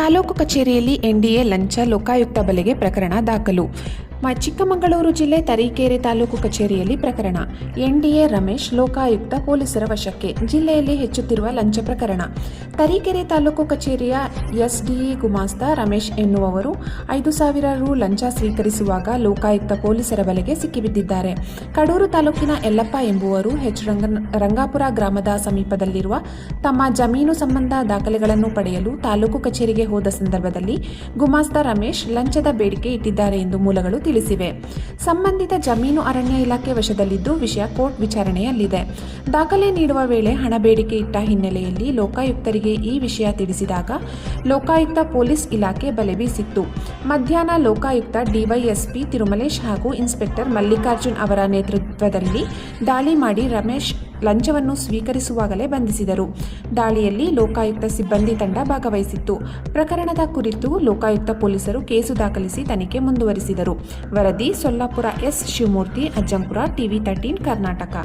ತಾಲೂಕು ಕಚೇರಿಯಲ್ಲಿ ಎನ್ಡಿಎ ಲಂಚ ಲೋಕಾಯುಕ್ತ ಬಲೆಗೆ ಪ್ರಕರಣ ದಾಖಲು ಚಿಕ್ಕಮಗಳೂರು ಜಿಲ್ಲೆ ತರೀಕೆರೆ ತಾಲೂಕು ಕಚೇರಿಯಲ್ಲಿ ಪ್ರಕರಣ. ಎನ್ಡಿಎ ರಮೇಶ್, ಲೋಕಾಯುಕ್ತ, ಪೊಲೀಸರ ವಶಕ್ಕೆ. ಜಿಲ್ಲೆಯಲ್ಲಿ ಹೆಚ್ಚುತ್ತಿರುವ ಲಂಚ ಪ್ರಕರಣ. ತರೀಕೆರೆ ತಾಲೂಕು ಕಚೇರಿಯ ಎಸ್ಡಿಇ ಗುಮಾಸ್ತ ರಮೇಶ್ ಎನ್ನುವವರು ಐದು ಸಾವಿರ ರು ಲಂಚ ಸ್ವೀಕರಿಸುವಾಗ ಲೋಕಾಯುಕ್ತ ಪೊಲೀಸರ ಬಲೆಗೆ ಸಿಕ್ಕಿಬಿದ್ದಿದ್ದಾರೆ. ಕಡೂರು ತಾಲೂಕಿನ ಯಲ್ಲಪ್ಪ ಎಂಬುವರು ಹೆಚ್ ರಂಗಾಪುರ ಗ್ರಾಮದ ಸಮೀಪದಲ್ಲಿರುವ ತಮ್ಮ ಜಮೀನು ಸಂಬಂಧ ದಾಖಲೆಗಳನ್ನು ಪಡೆಯಲು ತಾಲೂಕು ಕಚೇರಿಗೆ ಹೋದ ಸಂದರ್ಭದಲ್ಲಿ ಗುಮಾಸ್ತ ರಮೇಶ್ ಲಂಚದ ಬೇಡಿಕೆ ಇಟ್ಟಿದ್ದಾರೆ ಎಂದು ಮೂಲಗಳು ತಿಳಿಸಿವೆ. ಸಂಬಂಧಿತ ಜಮೀನು ಅರಣ್ಯ ಇಲಾಖೆ ವಶದಲ್ಲಿದ್ದು ವಿಷಯ ಕೋರ್ಟ್ ವಿಚಾರಣೆಯಲ್ಲಿದೆ. ದಾಖಲೆ ನೀಡುವ ವೇಳೆ ಹಣ ಬೇಡಿಕೆ ಇಟ್ಟ ಹಿನ್ನೆಲೆಯಲ್ಲಿ ಲೋಕಾಯುಕ್ತರಿಗೆ ಈ ವಿಷಯ ತಿಳಿಸಿದಾಗ ಲೋಕಾಯುಕ್ತ ಪೊಲೀಸ್ ಇಲಾಖೆ ಬಲೆ ಬೀಸಿತ್ತು. ಮಧ್ಯಾಹ್ನ ಲೋಕಾಯುಕ್ತ ಡಿವೈಎಸ್ಪಿ ತಿರುಮಲೇಶ್ ಹಾಗೂ ಇನ್ಸ್ಪೆಕ್ಟರ್ ಮಲ್ಲಿಕಾರ್ಜುನ್ ಅವರ ನೇತೃತ್ವದಲ್ಲಿ ದಾಳಿ ಮಾಡಿ ರಮೇಶ್ ಲಂಚವನ್ನು ಸ್ವೀಕರಿಸುವಾಗಲೇ ಬಂಧಿಸಿದರು. ದಾಳಿಯಲ್ಲಿ ಲೋಕಾಯುಕ್ತ ಸಿಬ್ಬಂದಿ ತಂಡ ಭಾಗವಹಿಸಿತ್ತು. ಪ್ರಕರಣದ ಕುರಿತು ಲೋಕಾಯುಕ್ತ ಪೊಲೀಸರು ಕೇಸು ದಾಖಲಿಸಿ ತನಿಖೆ ಮುಂದುವರಿಸಿದರು. ವರದಿ Sollapura S Shivamurthy, Ajjampura TV thirteen Karnataka.